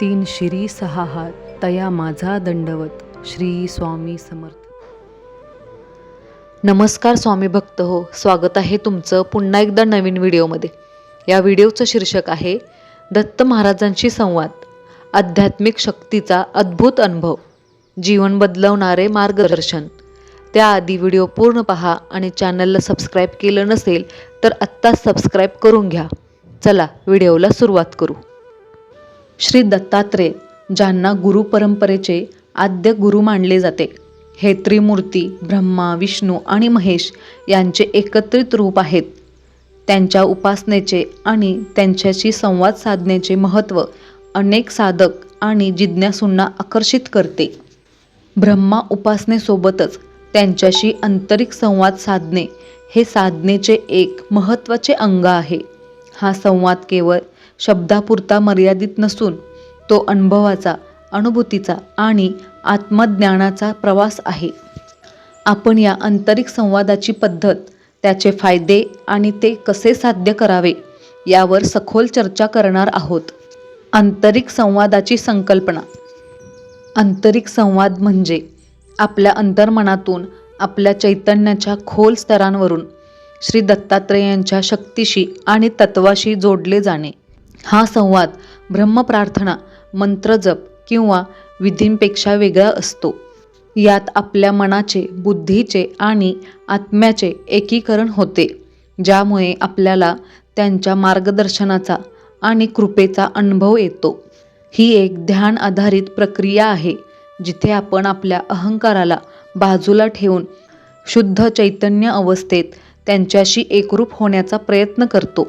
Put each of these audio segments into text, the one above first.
तीन शिरी सहा हात तया माझा दंडवत श्री स्वामी समर्थ. नमस्कार स्वामी भक्त हो स्वागत आहे तुमचं पुन्हा एकदा नवीन व्हिडिओमध्ये. या व्हिडिओचं शीर्षक आहे दत्त महाराजांशी संवाद आध्यात्मिक शक्तीचा अद्भुत अनुभव जीवन बदलवणारे मार्गदर्शन. त्याआधी व्हिडिओ पूर्ण पहा आणि चॅनलला सबस्क्राईब केलं नसेल तर आत्ताच सबस्क्राईब करून घ्या. चला व्हिडिओला सुरुवात करू. श्री दत्तात्रेय ज्यांना गुरु परंपरेचे आद्य गुरु मानले जाते हे त्रिमूर्ती ब्रह्मा विष्णू आणि महेश यांचे एकत्रित रूप आहेत. त्यांच्या उपासनेचे आणि त्यांच्याशी संवाद साधण्याचे महत्त्व अनेक साधक आणि जिज्ञासूंना आकर्षित करते. ब्रह्मा उपासनेसोबतच त्यांच्याशी आंतरिक संवाद साधणे हे साधनेचे एक महत्त्वाचे अंग आहे. हा संवाद केवळ शब्दापुरता मर्यादित नसून तो अनुभवाचा अनुभूतीचा आणि आत्मज्ञानाचा प्रवास आहे. आपण या आंतरिक संवादाची पद्धत त्याचे फायदे आणि ते कसे साध्य करावे यावर सखोल चर्चा करणार आहोत. आंतरिक संवादाची संकल्पना. आंतरिक संवाद म्हणजे आपल्या अंतर्मनातून आपल्या चैतन्याच्या खोल स्तरांवरून श्री दत्तात्रेयांच्या शक्तीशी आणि तत्वाशी जोडले जाणे. हा संवाद ब्रह्मप्रार्थना मंत्रजप किंवा विधींपेक्षा वेगळा असतो. यात आपल्या मनाचे बुद्धीचे आणि आत्म्याचे एकीकरण होते ज्यामुळे आपल्याला त्यांच्या मार्गदर्शनाचा आणि कृपेचा अनुभव येतो. ही एक ध्यान आधारित प्रक्रिया आहे जिथे आपण आपल्या अहंकाराला बाजूला ठेवून शुद्ध चैतन्य अवस्थेत त्यांच्याशी एकरूप होण्याचा प्रयत्न करतो.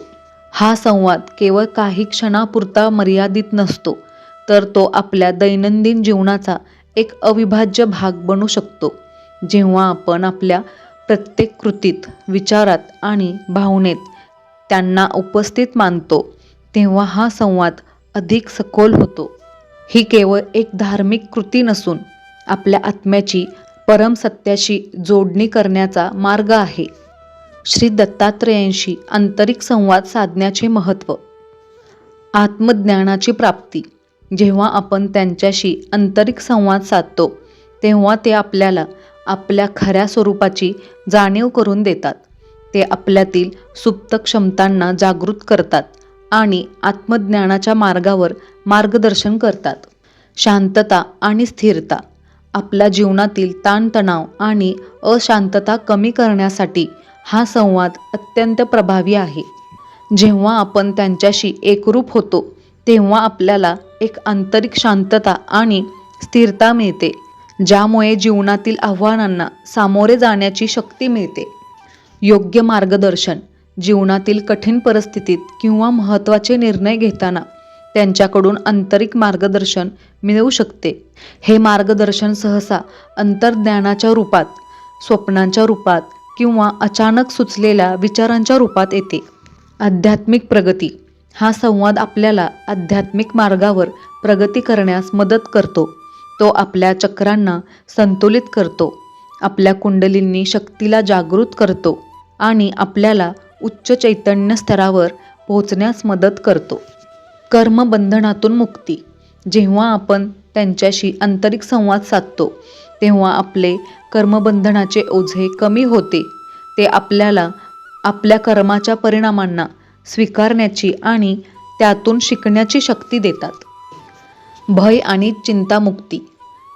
हा संवाद केवळ काही क्षणापुरता मर्यादित नसतो तर तो आपल्या दैनंदिन जीवनाचा एक अविभाज्य भाग बनू शकतो जेव्हा आपण आपल्या प्रत्येक कृतीत विचारात आणि भावनेत त्यांना उपस्थित मानतो तेव्हा हा संवाद अधिक सखोल होतो. ही केवळ एक धार्मिक कृती नसून आपल्या आत्म्याची परमसत्याशी जोडणी करण्याचा मार्ग आहे. श्री दत्तात्रेयांशी आंतरिक संवाद साधण्याचे महत्त्व. आत्मज्ञानाची प्राप्ती. जेव्हा आपण त्यांच्याशी आंतरिक संवाद साधतो तेव्हा ते आपल्याला आपल्या खऱ्या स्वरूपाची जाणीव करून देतात. ते आपल्यातील सुप्त क्षमतांना जागृत करतात आणि आत्मज्ञानाच्या मार्गावर मार्गदर्शन करतात. शांतता आणि स्थिरता. आपल्या जीवनातील ताणतणाव आणि अशांतता कमी करण्यासाठी हा संवाद अत्यंत प्रभावी आहे. जेव्हा आपण त्यांच्याशी एकरूप होतो तेव्हा आपल्याला एक आंतरिक शांतता आणि स्थिरता मिळते ज्यामुळे जीवनातील आव्हानांना सामोरे जाण्याची शक्ती मिळते. योग्य मार्गदर्शन जीवनातील कठीण परिस्थितीत किंवा महत्त्वाचे निर्णय घेताना त्यांच्याकडून आंतरिक मार्गदर्शन मिळू शकते. हे मार्गदर्शन सहसा अंतर्ज्ञानाच्या रूपात स्वप्नांच्या रूपात किंवा अचानक सुचलेल्या विचारांच्या रूपात येते. आध्यात्मिक प्रगती हा संवाद आपल्याला आध्यात्मिक मार्गावर प्रगती करण्यास मदत करतो. तो आपल्या चक्रांना संतुलित करतो. आपल्या कुंडलींनी शक्तीला जागृत करतो आणि आपल्याला उच्च चैतन्य स्तरावर पोहोचण्यास मदत करतो. कर्मबंधनातून मुक्ती. जेव्हा आपण त्यांच्याशी आंतरिक संवाद साधतो. तेव्हा आपले कर्मबंधनाचे ओझे कमी होते. ते आपल्याला आपल्या कर्माच्या परिणामांना स्वीकारण्याची आणि त्यातून शिकण्याची शक्ती देतात. भय आणि चिंतामुक्ती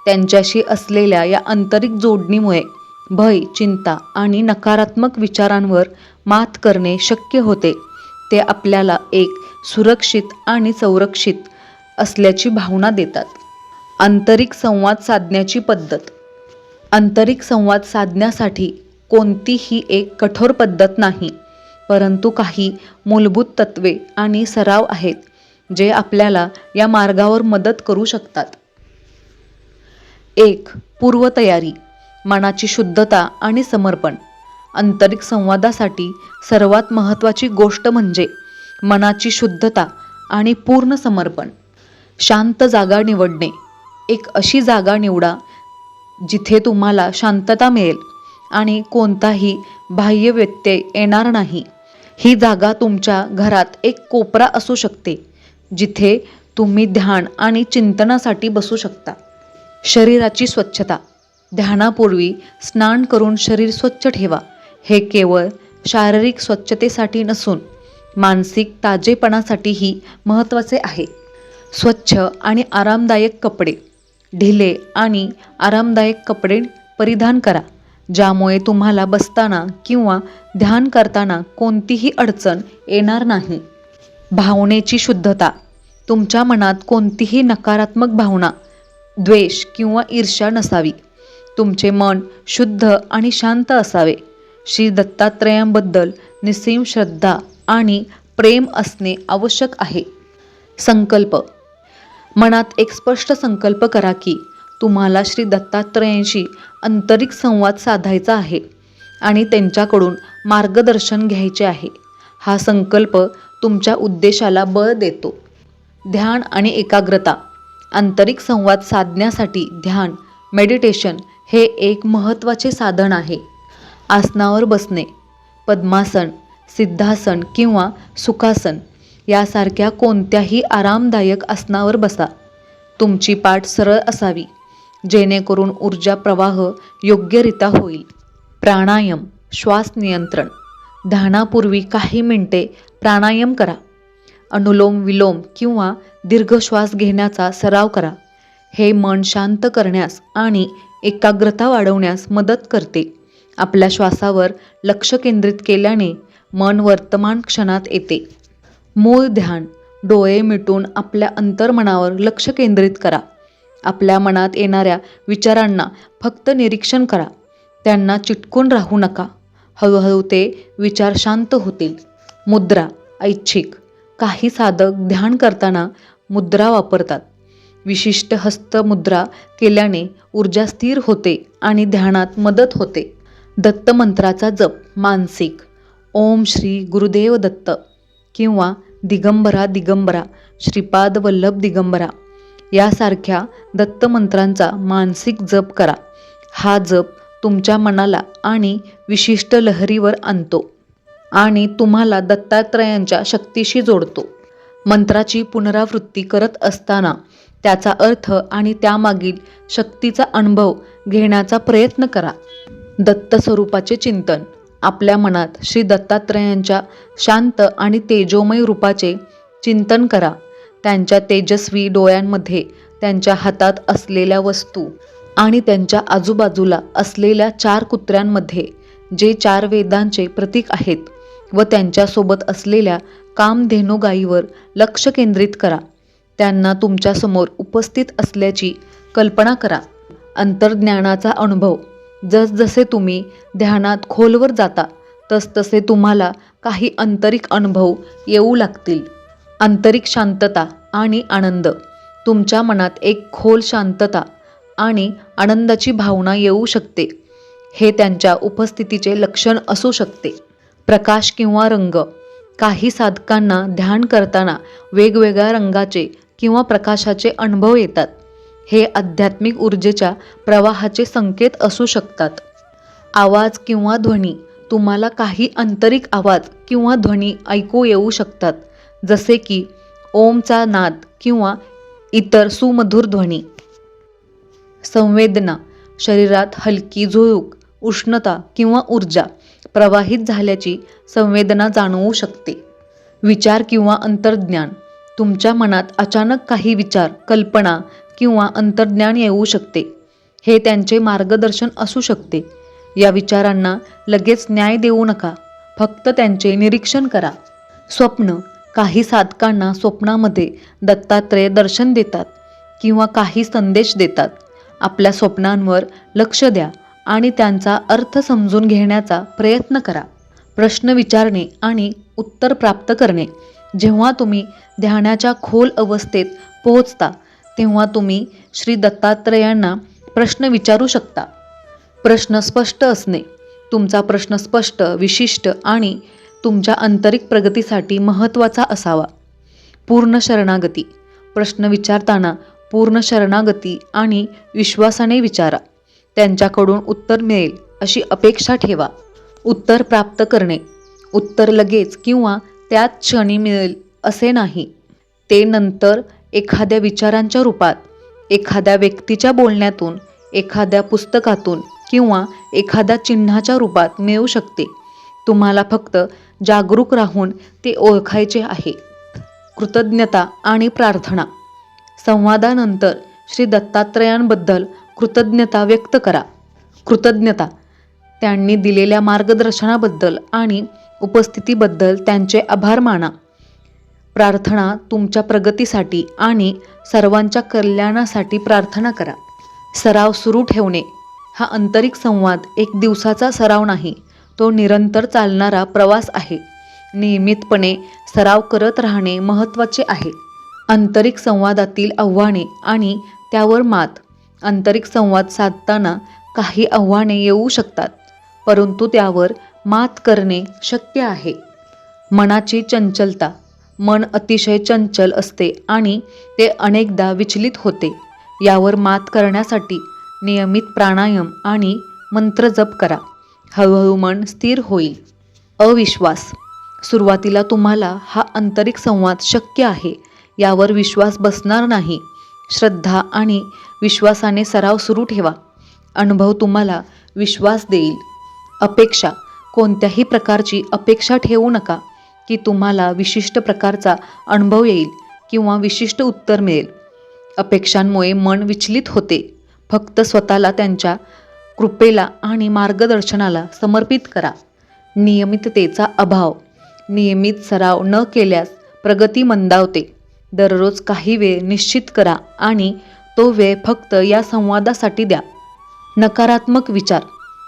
त्यांच्याशी असलेल्या या आंतरिक जोडणीमुळे भय चिंता आणि नकारात्मक विचारांवर मात करणे शक्य होते. ते आपल्याला एक सुरक्षित आणि संरक्षित असल्याची भावना देतात. आंतरिक संवाद साधण्याची पद्धत. आंतरिक संवाद साधण्यासाठी कोणतीही एक कठोर पद्धत नाही परंतु काही मूलभूत तत्वे आणि सराव आहेत जे आपल्याला या मार्गावर मदत करू शकतात. एक पूर्वतयारी मनाची शुद्धता आणि समर्पण. आंतरिक संवादासाठी सर्वात महत्त्वाची गोष्ट म्हणजे मनाची शुद्धता आणि पूर्ण समर्पण. शांत जागा निवडणे. एक अशी जागा निवडा जिथे तुम्हाला शांतता मिळेल आणि कोणताही बाह्य व्यत्यय येणार नाही. ही जागा तुमच्या घरात एक कोपरा असू शकते जिथे तुम्ही ध्यान आणि चिंतनासाठी बसू शकता. शरीराची स्वच्छता. ध्यानापूर्वी स्नान करून शरीर स्वच्छ ठेवा. हे केवळ शारीरिक स्वच्छतेसाठी नसून मानसिक ताजेपणासाठीही महत्त्वाचे आहे. स्वच्छ आणि आरामदायक कपडे. ढिले आणि आरामदायक कपडे परिधान करा ज्यामुळे तुम्हाला बसताना किंवा ध्यान करताना कोणतीही अडचण येणार नाही. भावनेची शुद्धता तुमच्या मनात कोणतीही नकारात्मक भावना द्वेष किंवा ईर्ष्या नसावी. तुमचे मन शुद्ध आणि शांत असावे. श्री दत्तात्रयांबद्दल निसीम श्रद्धा आणि प्रेम असणे आवश्यक आहे. संकल्प मनात एक स्पष्ट संकल्प करा की तुम्हाला श्री दत्तात्रयांशी आंतरिक संवाद साधायचा आहे आणि त्यांच्याकडून मार्गदर्शन घ्यायचे आहे. हा संकल्प तुमच्या उद्देशाला बळ देतो. ध्यान आणि एकाग्रता आंतरिक संवाद साधण्यासाठी ध्यान मेडिटेशन हे एक महत्त्वाचे साधन आहे. आसनावर बसणे पद्मासन सिद्धासन किंवा सुखासन यासारख्या कोणत्याही आरामदायक आसनावर बसा. तुमची पाठ सरळ असावी. जेणेकरून ऊर्जा प्रवाह योग्यरित्या होईल. प्राणायाम श्वास नियंत्रण. ध्यानापूर्वी काही मिनटे प्राणायाम करा. अनुलोम विलोम किंवा दीर्घ श्वास घेण्याचा सराव करा. हे मन शांत करण्यास आणि एकाग्रता वाढवण्यास मदत करते. आपल्या श्वासावर लक्ष केंद्रित केल्याने मन वर्तमान क्षणात येते. मूळ ध्यान डोळे मिटून आपल्या अंतर्मनावर लक्ष केंद्रित करा. आपल्या मनात येणाऱ्या विचारांना फक्त निरीक्षण करा. त्यांना चिटकून राहू नका. हळूहळू ते विचार शांत होतील. मुद्रा ऐच्छिक काही साधक ध्यान करताना मुद्रा वापरतात. विशिष्ट हस्तमुद्रा केल्याने ऊर्जा स्थिर होते आणि ध्यानात मदत होते. दत्त मंत्राचा जप मानसिक. ओम श्री गुरुदेव दत्त. किंवा दिगंबरा दिगंबरा श्रीपाद वल्लभ दिगंबरा यासारख्या दत्तमंत्रांचा मानसिक जप करा. हा जप तुमच्या मनाला आणि विशिष्ट लहरीवर आणतो आणि तुम्हाला दत्तात्रयांच्या शक्तीशी जोडतो. मंत्राची पुनरावृत्ती करत असताना त्याचा अर्थ आणि त्यामागील शक्तीचा अनुभव घेण्याचा प्रयत्न करा. दत्त स्वरूपाचे चिंतन आपल्या मनात श्री दत्तात्रयांच्या शांत आणि तेजोमय रूपाचे चिंतन करा. त्यांच्या तेजस्वी डोळ्यांमध्ये त्यांच्या हातात असलेल्या वस्तू आणि त्यांच्या आजूबाजूला असलेल्या चार कुत्र्यांमध्ये जे चार वेदांचे प्रतीक आहेत व त्यांच्यासोबत असलेल्या कामधेनुगाईवर लक्ष केंद्रित करा. त्यांना तुमच्यासमोर उपस्थित असल्याची कल्पना करा. अंतर्ज्ञानाचा अनुभव जसजसे तुम्ही ध्यानात खोलवर जाता तसतसे तुम्हाला काही आंतरिक अनुभव येऊ लागतील. आंतरिक शांतता आणि आनंद. तुमच्या मनात एक खोल शांतता आणि आनंदाची भावना येऊ शकते. हे त्यांच्या उपस्थितीचे लक्षण असू शकते. प्रकाश किंवा रंग. काही साधकांना ध्यान करताना वेगवेगळ्या रंगाचे किंवा प्रकाशाचे अनुभव येतात. हे आध्यात्मिक ऊर्जेच्या प्रवाहाचे संकेत असू शकतात. आवाज किंवा ध्वनी तुम्हाला काही आंतरिक आवाज किंवा ध्वनी ऐकू येऊ शकतात जसे की ओमचा नाद किंवा इतर सुमधुर ध्वनी. संवेदना शरीरात हलकी झुळूक उष्णता किंवा ऊर्जा प्रवाहित झाल्याची संवेदना जाणवू शकते. विचार किंवा अंतर्ज्ञान तुमच्या मनात अचानक काही विचार कल्पना किंवा अंतर्ज्ञान येऊ शकते. हे त्यांचे मार्गदर्शन असू शकते. या विचारांना लगेच न्याय देऊ नका. फक्त त्यांचे निरीक्षण करा. स्वप्न काही साधकांना स्वप्नामध्ये दत्तात्रेय दर्शन देतात किंवा काही संदेश देतात. आपल्या स्वप्नांवर लक्ष द्या आणि त्यांचा अर्थ समजून घेण्याचा प्रयत्न करा. प्रश्न विचारणे आणि उत्तर प्राप्त करणे. जेव्हा तुम्ही ध्यानाच्या खोल अवस्थेत पोहोचता तेव्हा तुम्ही श्री दत्तात्रेयांना प्रश्न विचारू शकता. प्रश्न स्पष्ट असणे तुमचा प्रश्न स्पष्ट विशिष्ट आणि तुमच्या आंतरिक प्रगतीसाठी महत्त्वाचा असावा. पूर्ण शरणागती प्रश्न विचारताना पूर्ण शरणागती आणि विश्वासाने विचारा. त्यांच्याकडून उत्तर मिळेल अशी अपेक्षा ठेवा. उत्तर प्राप्त करणे उत्तर लगेच किंवा त्याच क्षणी मिळेल असे नाही. ते नंतर एखाद्या विचारांच्या रूपात एखाद्या व्यक्तीच्या बोलण्यातून एखाद्या पुस्तकातून किंवा एखाद्या चिन्हाच्या रूपात मिळू शकते. तुम्हाला फक्त जागरूक राहून ते ओळखायचे आहे. कृतज्ञता आणि प्रार्थना. संवादानंतर श्री दत्तात्रयांबद्दल कृतज्ञता व्यक्त करा. कृतज्ञता. त्यांनी दिलेल्या मार्गदर्शनाबद्दल आणि उपस्थितीबद्दल त्यांचे आभार माना. प्रार्थना तुमच्या प्रगतीसाठी आणि सर्वांच्या कल्याणासाठी प्रार्थना करा. सराव सुरू ठेवणे हा आंतरिक संवाद एक दिवसाचा सराव नाही तो निरंतर चालणारा प्रवास आहे. नियमितपणे सराव करत राहणे महत्त्वाचे आहे. आंतरिक संवादातील आव्हाने आणि त्यावर मात. आंतरिक संवाद साधताना काही आव्हाने येऊ शकतात परंतु त्यावर मात करणे शक्य आहे. मनाची चंचलता मन अतिशय चंचल असते आणि ते अनेकदा विचलित होते. यावर मात करण्यासाठी नियमित प्राणायाम आणि मंत्र जप करा. हळूहळू मन स्थिर होईल. अविश्वास. सुरुवातीला तुम्हाला हा आंतरिक संवाद शक्य आहे. यावर विश्वास बसणार नाही. श्रद्धा आणि विश्वासाने सराव सुरू ठेवा. अनुभव तुम्हाला विश्वास देईल. अपेक्षा. कोणत्याही प्रकारची अपेक्षा ठेवू नका. की तुम्हाला विशिष्ट प्रकारचा अनुभव येईल किंवा विशिष्ट उत्तर मिळेल. अपेक्षांमुळे मन विचलित होते. फक्त स्वतःला त्यांच्या कृपेला आणि मार्गदर्शनाला समर्पित करा. नियमिततेचा अभाव. नियमित सराव न केल्यास प्रगती मंदावते. दररोज काही वेळ निश्चित करा आणि तो वेळ फक्त या संवादासाठी द्या. नकारात्मक विचार.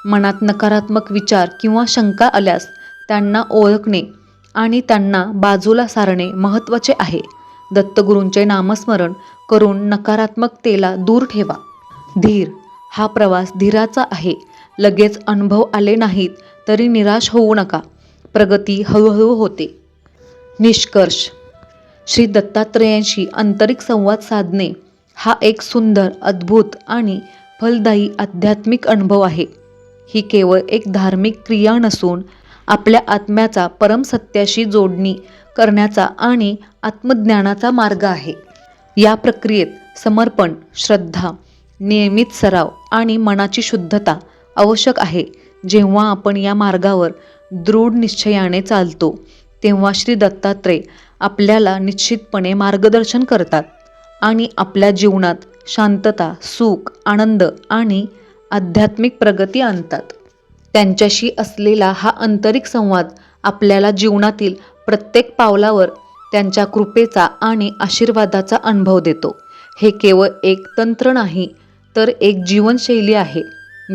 मनात नकारात्मक विचार किंवा शंका आल्यास त्यांना ओळखणे आणि त्यांना बाजूला सारणे महत्त्वाचे आहे. दत्तगुरूंचे नामस्मरण करून नकारात्मकतेला दूर ठेवा. धीर हा प्रवास धीराचा आहे. लगेच अनुभव आले नाहीत तरी निराश होऊ नका. प्रगती हळूहळू होते. निष्कर्ष. श्री दत्तात्रेयांशी आंतरिक संवाद साधणे हा एक सुंदर अद्भुत आणि फलदायी आध्यात्मिक अनुभव आहे. ही केवळ एक धार्मिक क्रिया नसून आपल्या आत्म्याचा परमसत्याशी जोडणी करण्याचा आणि आत्मज्ञानाचा मार्ग आहे. या प्रक्रियेत समर्पण श्रद्धा नियमित सराव आणि मनाची शुद्धता आवश्यक आहे. जेव्हा आपण या मार्गावर दृढ निश्चयाने चालतो तेव्हा श्री दत्तात्रय आपल्याला निश्चितपणे मार्गदर्शन करतात आणि आपल्या जीवनात शांतता सुख आनंद आणि आध्यात्मिक प्रगती आणतात. त्यांच्याशी असलेला हा आंतरिक संवाद आपल्याला जीवनातील प्रत्येक पावलावर त्यांच्या कृपेचा आणि आशीर्वादाचा अनुभव देतो. हे केवळ एक तंत्र नाही तर एक जीवनशैली आहे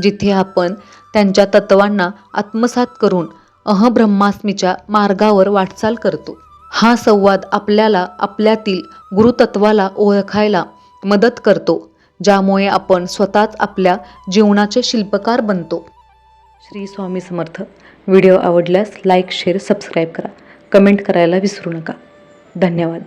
जिथे आपण त्यांच्या तत्वांना आत्मसात करून अहब्रह्मास्मीच्या मार्गावर वाटचाल करतो. हा संवाद आपल्याला आपल्यातील गुरुतत्वाला ओळखायला मदत करतो ज्यामुळे आपण स्वतःच आपल्या जीवनाचे शिल्पकार बनतो. श्री स्वामी समर्थ. व्हिडिओ आवडल्यास लाईक शेअर सबस्क्राईब करा. कमेंट करायला विसरू नका. धन्यवाद.